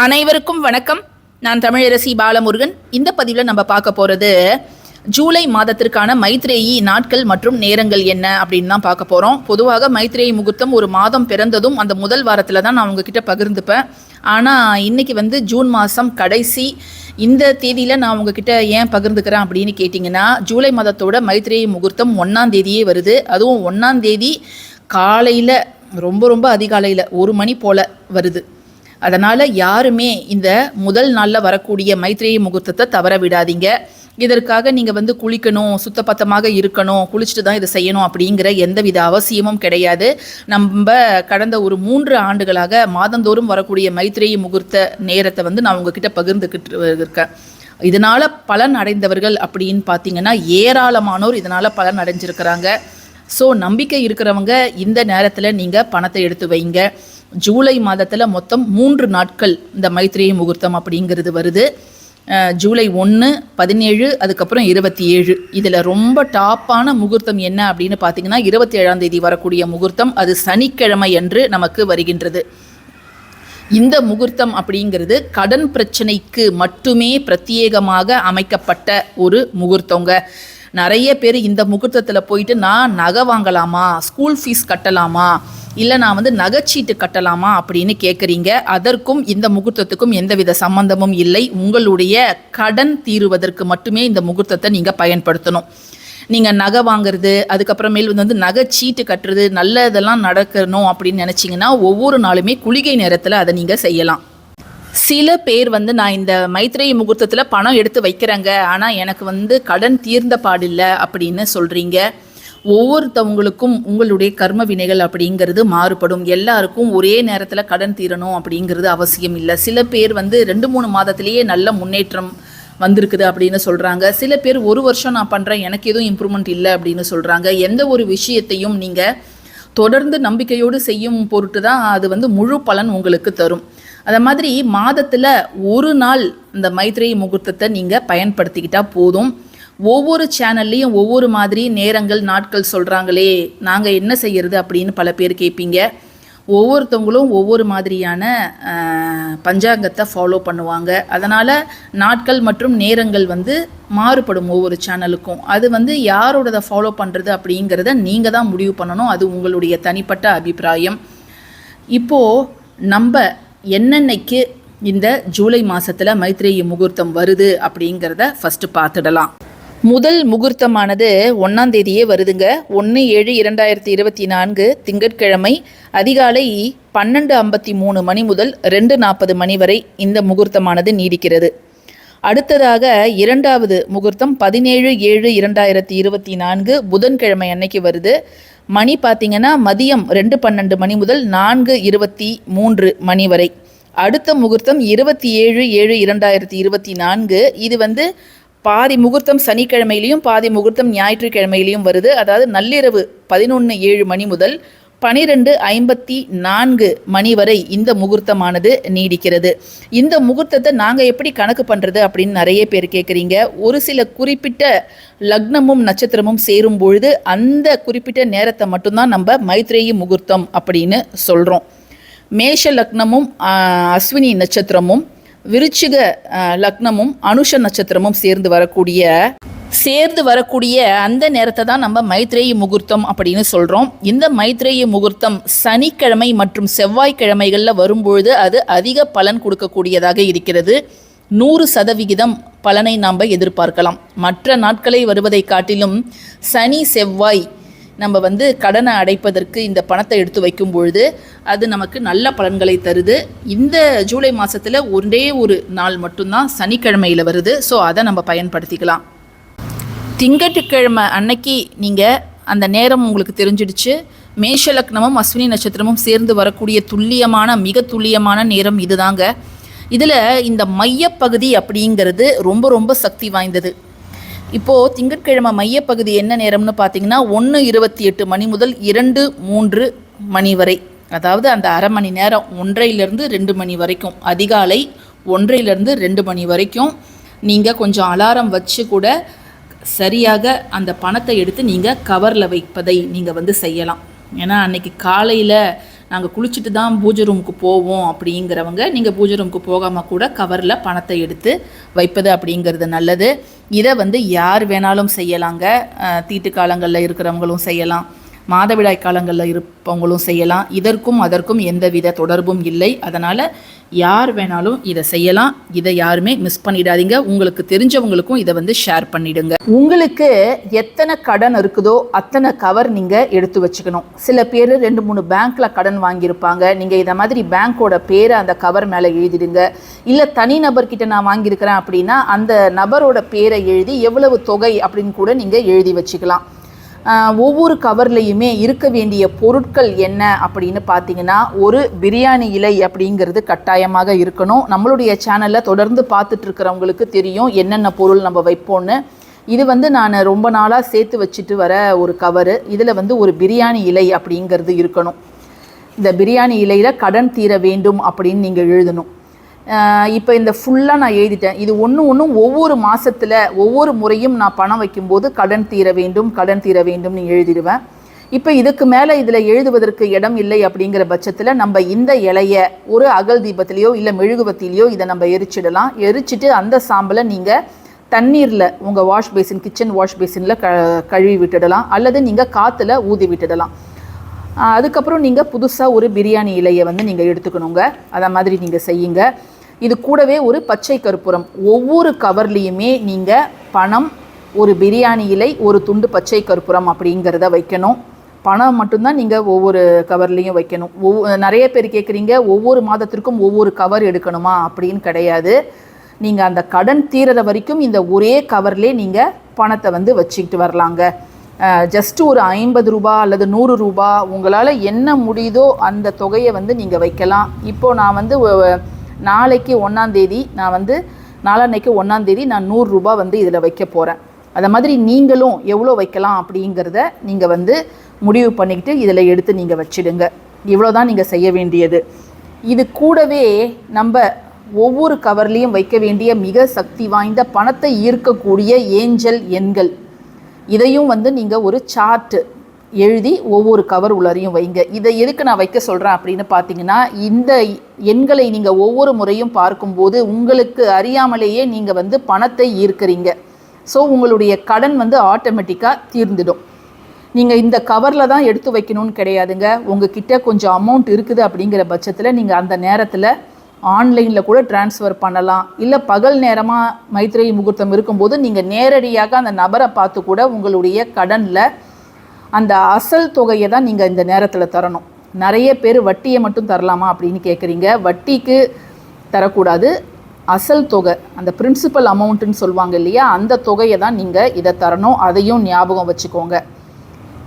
அனைவருக்கும் வணக்கம். நான் தமிழரசி பாலமுருகன். இந்த பதிவில் நம்ம பார்க்க போகிறது ஜூலை மாதத்திற்கான மைத்ரேயி நாட்கள் மற்றும் நேரங்கள் என்ன அப்படின்னு தான் பார்க்க போகிறோம் பொதுவாக மைத்ரேயி முகூர்த்தம் ஒரு மாதம் பிறந்ததும் அந்த முதல் வாரத்தில் தான் நான் உங்ககிட்ட பகிர்ந்துப்பேன். ஆனால் இன்றைக்கி வந்து ஜூன் மாதம் கடைசி. இந்த தேதியில் நான் உங்ககிட்ட ஏன் பகிர்ந்துக்கிறேன் அப்படின்னு கேட்டிங்கன்னா ஜூலை மாதத்தோட மைத்ரேயி முகூர்த்தம் ஒன்றாம் தேதியே வருது. அதுவும் ஒன்றாம் தேதி காலையில் ரொம்ப ரொம்ப அதிகாலையில் ஒரு மணி போல் வருது. அதனால் யாருமே இந்த முதல் நாளில் வரக்கூடிய மைத்ரேயி முகூர்த்தத்தை தவற விடாதீங்க. இதற்காக நீங்கள் வந்து குளிக்கணும் சுத்தப்பத்தமாக இருக்கணும் குளிச்சுட்டு தான் இதை செய்யணும் அப்படிங்கிற எந்தவித அவசியமும் கிடையாது. நம்ம கடந்த ஒரு மூன்று ஆண்டுகளாக மாதந்தோறும் வரக்கூடிய மைத்ரேயி முகூர்த்த நேரத்தை வந்து நான் உங்ககிட்ட பகிர்ந்துக்கிட்டு இருக்கேன் இதனால் பலன் அடைந்தவர்கள் அப்படின்னு பார்த்தீங்கன்னா ஏராளமானோர் இதனால் பலன் அடைஞ்சிருக்கிறாங்க. ஸோ நம்பிக்கை இருக்கிறவங்க இந்த நேரத்தில் நீங்கள் பணத்தை எடுத்து வைங்க. ஜூலை மாதத்தில் மொத்தம் மூன்று நாட்கள் இந்த மைத்ரேயி முகூர்த்தம் அப்படிங்கிறது வருது. ஜூலை ஒன்று பதினேழு அதுக்கப்புறம் இருபத்தி ஏழு இதில் ரொம்ப டாப்பான முகூர்த்தம் என்ன அப்படின்னு பார்த்தீங்கன்னா இருபத்தி ஏழாம் தேதி வரக்கூடிய முகூர்த்தம் அது சனிக்கிழமை அன்று நமக்கு வருகின்றது. இந்த முகூர்த்தம் அப்படிங்கிறது கடன் பிரச்சனைக்கு மட்டுமே பிரத்யேகமாக அமைக்கப்பட்ட ஒரு முகூர்த்தங்க. நிறைய பேர் இந்த முகூர்த்தத்தில் போயிட்டு நான் நகை வாங்கலாமா? ஸ்கூல் ஃபீஸ் கட்டலாமா? இல்லை நான் வந்து நகைச்சீட்டு கட்டலாமா? அப்படின்னு கேட்குறீங்க அதற்கும் இந்த முகூர்த்தத்துக்கும் எந்தவித சம்பந்தமும் இல்லை. உங்களுடைய கடன் தீருவதற்கு மட்டுமே இந்த முகூர்த்தத்தை நீங்கள் பயன்படுத்தணும். நீங்கள் நகை வாங்குறது அதுக்கப்புறமேல் வந்து நகை சீட்டு கட்டுறது நல்ல இதெல்லாம் நடக்கணும் அப்படின்னு நினச்சிங்கன்னா ஒவ்வொரு நாளுமே குளிகை நேரத்தில் அதை நீங்கள் செய்யலாம். சில பேர் வந்து நான் இந்த மைத்ரேயி முகூர்த்தத்தில் பணம் எடுத்து வைக்கிறேங்க. ஆனால் எனக்கு வந்து கடன் தீர்ந்த பாடில்லை அப்படின்னு சொல்கிறீங்க ஒவ்வொருத்தவங்களுக்கும் உங்களுடைய கர்ம வினைகள் அப்படிங்கிறது மாறுபடும். எல்லாருக்கும் ஒரே நேரத்தில் கடன் தீரணும் அப்படிங்கிறது அவசியம் இல்லை. சில பேர் வந்து ரெண்டு மூணு மாதத்திலேயே நல்ல முன்னேற்றம் வந்திருக்குது அப்படின்னு சொல்கிறாங்க சில பேர் ஒரு வருஷம் நான் பண்ணுறேன் எனக்கு எதுவும் இம்ப்ரூவ்மெண்ட் இல்லை அப்படின்னு சொல்கிறாங்க எந்த ஒரு விஷயத்தையும் நீங்கள் தொடர்ந்து நம்பிக்கையோடு செய்யும் பொருட்டு தான் அது வந்து முழு பலன் உங்களுக்கு தரும். அதை மாதிரி மாதத்தில் ஒரு நாள் இந்த மைத்ரேயி முகூர்த்தத்தை நீங்கள் பயன்படுத்திக்கிட்டால் போதும். ஒவ்வொரு சேனல்லையும் ஒவ்வொரு மாதிரி நேரங்கள் நாட்கள் சொல்கிறாங்களே நாங்கள் என்ன செய்கிறது அப்படின்னு பல பேர் கேட்பீங்க ஒவ்வொருத்தவங்களும் ஒவ்வொரு மாதிரியான பஞ்சாங்கத்தை ஃபாலோ பண்ணுவாங்க. அதனால் நாட்கள் மற்றும் நேரங்கள் வந்து மாறுபடும் ஒவ்வொரு சேனலுக்கும் அது வந்து யாரோடதை ஃபாலோ பண்ணுறது அப்படிங்கிறத நீங்கள் தான் முடிவு பண்ணணும். அது உங்களுடைய தனிப்பட்ட அபிப்பிராயம். இப்போது நம்ம என்னென்னைக்கு இந்த ஜூலை மாதத்தில் மைத்ரேயி முகூர்த்தம் வருது அப்படிங்கிறத ஃபஸ்ட்டு பார்த்துடலாம். முதல் முகூர்த்தமானது ஒன்றாம் தேதியே வருதுங்க. ஒன்று ஏழு இரண்டாயிரத்தி இருபத்தி நான்கு திங்கட்கிழமை அதிகாலை பன்னெண்டு ஐம்பத்தி மூணு மணி முதல் ரெண்டு நாற்பது மணி வரை இந்த முகூர்த்தமானது நீடிக்கிறது. அடுத்ததாக இரண்டாவது முகூர்த்தம் பதினேழு ஏழு இரண்டாயிரத்தி இருபத்தி நான்கு புதன்கிழமை அன்னைக்கு வருது. மணி பார்த்திங்கன்னா மதியம் ரெண்டு பன்னெண்டு மணி முதல் நான்கு இருபத்தி மூன்று மணி வரை. அடுத்த முகூர்த்தம் இருபத்தி ஏழு ஏழு இரண்டாயிரத்தி இருபத்தி நான்கு. இது வந்து பாதி முகூர்த்தம் சனிக்கிழமையிலையும் பாதி முகூர்த்தம் ஞாயிற்றுக்கிழமையிலையும் வருது. அதாவது நள்ளிரவு பதினொன்று ஏழு மணி முதல் பனிரெண்டு ஐம்பத்தி நான்கு மணி வரை இந்த முகூர்த்தமானது நீடிக்கிறது. இந்த முகூர்த்தத்தை நாங்கள் எப்படி கணக்கு பண்ணுறது அப்படின்னு நிறைய பேர் கேட்குறீங்க ஒரு சில குறிப்பிட்ட லக்னமும் நட்சத்திரமும் சேரும் பொழுது அந்த குறிப்பிட்ட நேரத்தை மட்டும்தான் நம்ம மைத்ரேயி முகூர்த்தம் அப்படின்னு சொல்கிறோம் மேஷ லக்னமும் அஸ்வினி நட்சத்திரமும் விருச்சிக லக்னமும் அனுஷ நட்சத்திரமும் சேர்ந்து வரக்கூடிய சேர்ந்து வரக்கூடிய அந்த நேரத்தை தான் நம்ம மைத்ரேயி முகூர்த்தம் அப்படின்னு சொல்கிறோம் இந்த மைத்ரேயி முகூர்த்தம் சனிக்கிழமை மற்றும் செவ்வாய்க்கிழமைகளில் வரும்பொழுது அது அதிக பலன் கொடுக்கக்கூடியதாக இருக்கிறது. நூறு சதவிகிதம் பலனை நாம் எதிர்பார்க்கலாம். மற்ற நாட்களை வருவதை காட்டிலும் சனி செவ்வாய் நம்ம வந்து கடனை அடைப்பதற்கு இந்த பணத்தை எடுத்து வைக்கும் பொழுது அது நமக்கு நல்ல பலன்களை தருது. இந்த ஜூலை மாதத்தில் ஒரே ஒரு நாள் மட்டும்தான் சனிக்கிழமையில் வருது. ஸோ அதை நம்ம பயன்படுத்திக்கலாம். திங்கட்கிழமை அன்னைக்கு நீங்கள் அந்த நேரம் உங்களுக்கு தெரிஞ்சிடுச்சு. மேஷ லக்னமும் அஸ்வினி நட்சத்திரமும் சேர்ந்து வரக்கூடிய துல்லியமான மிக துல்லியமான நேரம் இதுதாங்க. இதில் இந்த மையப்பகுதி அப்படிங்கிறது ரொம்ப ரொம்ப சக்தி வாய்ந்தது. இப்போது திங்கட்கிழமை மையப்பகுதி என்ன நேரம்னு பார்த்தீங்கன்னா ஒன்று இருபத்தி எட்டு மணி முதல் இரண்டு மூன்று மணி வரை. அதாவது அந்த அரை மணி நேரம் ஒன்றையிலேருந்து ரெண்டு மணி வரைக்கும். அதிகாலை ஒன்றையிலேருந்து ரெண்டு மணி வரைக்கும் நீங்கள் கொஞ்சம் அலாரம் வச்சு கூட சரியாக அந்த பணத்தை எடுத்து நீங்கள் கவரில் வைப்பதை நீங்கள் வந்து செய்யலாம். ஏன்னா அன்னைக்கு காலையில் நாங்கள் குளிச்சுட்டு தான் பூஜை ரூமுக்கு போவோம் அப்படிங்கிறவங்க நீங்கள் பூஜை ரூமுக்கு போகாமல் கூட கவரில் பணத்தை எடுத்து வைப்பது அப்படிங்கிறது நல்லது. இதை வந்து யார் வேணாலும் செய்யலாங்க. தீட்டு காலங்களில் இருக்கிறவங்களும் செய்யலாம். மாதவிடாய் காலங்களில் இருப்பவங்களும் செய்யலாம். இதற்கும் அதற்கும் எந்தவித தொடர்பும் இல்லை. அதனால் யார் வேணாலும் இதை செய்யலாம். இதை யாருமே மிஸ் பண்ணிடாதீங்க. உங்களுக்கு தெரிஞ்சவங்களுக்கும் இதை வந்து ஷேர் பண்ணிடுங்க. உங்களுக்கு எத்தனை கடன் இருக்குதோ அத்தனை கவர் நீங்கள் எடுத்து வச்சுக்கணும். சில பேர் ரெண்டு மூணு பேங்க்கில் கடன் வாங்கியிருப்பாங்க. நீங்கள் இதை மாதிரி பேங்க்கோட பேரை அந்த கவர் மேலே எழுதிடுங்க. இல்லை தனி நபர்கிட்ட நான் வாங்கியிருக்கிறேன் அப்படின்னா அந்த நபரோட பேரை எழுதி எவ்வளவு தொகை அப்படின்னு கூட நீங்கள் எழுதி வச்சுக்கலாம். ஒவ்வொரு கவர்லையுமே இருக்க வேண்டிய பொருட்கள் என்ன அப்படின்னு பார்த்தீங்கன்னா ஒரு பிரியாணி இலை அப்படிங்கிறது கட்டாயமாக இருக்கணும். நம்மளுடைய சேனலில் தொடர்ந்து பார்த்துட்டு இருக்கிறவங்களுக்கு தெரியும் என்னென்ன பொருள் நம்ம வைப்போம்னு. இது வந்து நான் ரொம்ப நாளாக சேர்த்து வச்சுட்டு வர ஒரு கவரு இதில் வந்து ஒரு பிரியாணி இலை அப்படிங்கிறது இருக்கணும். இந்த பிரியாணி இலையில் கடன் தீர வேண்டும் அப்படின்னு நீங்கள் எழுதணும். இப்போ இந்த ஃபுல்லாக நான் எழுதிட்டேன். இது ஒன்று ஒன்றும் ஒவ்வொரு மாதத்தில் ஒவ்வொரு முறையும் நான் பணம் வைக்கும்போது கடன் தீர வேண்டும் கடன் தீர வேண்டும்னு எழுதிடுவேன். இப்போ இதுக்கு மேலே இதில் எழுதுவதற்கு இடம் இல்லை அப்படிங்கிற பட்சத்தில் நம்ம இந்த இலைய ஒரு அகல் தீபத்திலையோ இல்லை மெழுகுவத்திலையோ இதை நம்ம எரிச்சிடலாம். எரிச்சிட்டு அந்த சாம்பலை நீங்கள் தண்ணீரில் உங்கள் வாஷ் பேசின் கிச்சன் வாஷ் பேசினில் க கழுவி விட்டுடலாம். அல்லது நீங்கள் காற்றுல ஊதி விட்டுடலாம். அதுக்கப்புறம் நீங்கள் புதுசாக ஒரு பிரியாணி இலையை வந்து நீங்கள் எடுத்துக்கணுங்க. அதை மாதிரி நீங்கள் செய்யுங்க. இது கூடவே ஒரு பச்சை கற்பூரம். ஒவ்வொரு கவர்லேயுமே நீங்கள் பணம் ஒரு பிரியாணி இலை ஒரு துண்டு பச்சை கற்பூரம் அப்படிங்கிறத வைக்கணும். பணம் மட்டும்தான் நீங்கள் ஒவ்வொரு கவர்லேயும் வைக்கணும். ஒவ் நிறைய பேர் கேட்குறீங்க ஒவ்வொரு மாதத்திற்கும் ஒவ்வொரு கவர் எடுக்கணுமா? அப்படின்னு கிடையாது. நீங்கள் அந்த கடன் தீர்ற வரைக்கும் இந்த ஒரே கவர்லேயே நீங்கள் பணத்தை வந்து வச்சுக்கிட்டு வரலாங்க. ஜஸ்ட் ஒரு ஐம்பது ரூபா அல்லது நூறு ரூபா உங்களால் என்ன முடியுதோ அந்த தொகையை வந்து நீங்கள் வைக்கலாம். இப்போது நான் வந்து நாளைக்கு ஒன்றாந்தேதி நான் வந்து நாளன்னைக்கு ஒன்றாந்தேதி நான் நூறுரூபா வந்து இதில் வைக்க போகிறேன் அதை மாதிரி நீங்களும் எவ்வளோ வைக்கலாம் அப்படிங்கிறத நீங்கள் வந்து முடிவு பண்ணிக்கிட்டு இதில் எடுத்து நீங்கள் வச்சிடுங்க. இவ்வளோ தான் நீங்கள் செய்ய வேண்டியது. இது கூடவே நம்ம ஒவ்வொரு கவர்லேயும் வைக்க வேண்டிய மிக சக்தி வாய்ந்த பணத்தை ஈர்க்கக்கூடிய ஏஞ்சல் எண்கள். இதையும் வந்து நீங்கள் ஒரு சார்ட்டு எழுதி ஒவ்வொரு கவர் உள்ளறையும் வைங்க. இதை எதுக்கு நான் வைக்க சொல்கிறேன் அப்படின்னு பார்த்தீங்கன்னா இந்த எண்களை நீங்கள் ஒவ்வொரு முறையும் பார்க்கும்போது உங்களுக்கு அறியாமலேயே நீங்கள் வந்து பணத்தை ஈர்க்கிறீங்க. ஸோ உங்களுடைய கடன் வந்து ஆட்டோமேட்டிக்காக தீர்ந்துடும். நீங்கள் இந்த கவரில் தான் எடுத்து வைக்கணும்னு கிடையாதுங்க. உங்ககிட்ட கொஞ்சம் அமௌண்ட் இருக்குது அப்படிங்கிற பட்சத்தில் நீங்கள் அந்த நேரத்தில் ஆன்லைனில் கூட ட்ரான்ஸ்ஃபர் பண்ணலாம். இல்லை பகல் நேரமாக மைத்திரை முகூர்த்தம் இருக்கும்போது நீங்கள் நேரடியாக அந்த நபரை பார்த்து கூட உங்களுடைய கடனில் அந்த அசல் தொகையை தான் நீங்கள் இந்த நேரத்தில் தரணும். நிறைய பேர் வட்டியை மட்டும் தரலாமா அப்படின்னு கேட்குறீங்க வட்டிக்கு தரக்கூடாது. அசல் தொகை அந்த பிரின்சிபல் அமௌண்ட்டுன்னு சொல்லுவாங்க இல்லையா அந்த தொகையை தான் நீங்கள் இதை தரணும். அதையும் ஞாபகம் வச்சுக்கோங்க.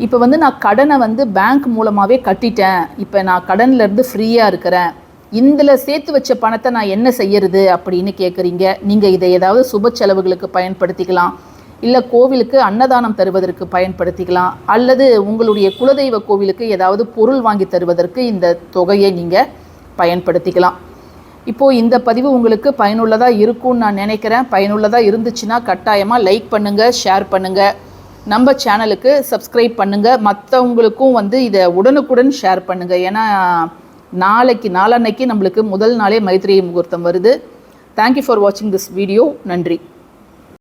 இப்போ வந்து நான் கடனை வந்து பேங்க் மூலமாகவே கட்டிட்டேன். இப்போ நான் கடன்லேருந்து ஃப்ரீயாக இருக்கிறேன். இதில் சேர்த்து வச்ச பணத்தை நான் என்ன செய்யறது அப்படின்னு கேட்குறீங்க நீங்கள் இதை ஏதாவது சுப செலவுகளுக்கு பயன்படுத்திக்கலாம். இல்லை கோவிலுக்கு அன்னதானம் தருவதற்கு பயன்படுத்திக்கலாம். அல்லது உங்களுடைய குலதெய்வ கோவிலுக்கு ஏதாவது பொருள் வாங்கி தருவதற்கு இந்த தொகையை நீங்கள் பயன்படுத்திக்கலாம். இப்போது இந்த பதிவு உங்களுக்கு பயனுள்ளதாக இருக்கும்னு நான் நினைக்கிறேன். பயனுள்ளதாக இருந்துச்சுன்னா கட்டாயமாக லைக் பண்ணுங்கள் ஷேர் பண்ணுங்கள் நம்ம சேனலுக்கு சப்ஸ்கிரைப் பண்ணுங்கள் மற்றவங்களுக்கும் வந்து இதை உடனுக்குடன் ஷேர் பண்ணுங்கள் ஏன்னா நாளைக்கு நாளன்னைக்கு நம்மளுக்கு முதல் நாளே மைத்ரேயி முகூர்த்தம் வருது. தேங்க்யூ ஃபார் வாட்சிங் திஸ் வீடியோ நன்றி.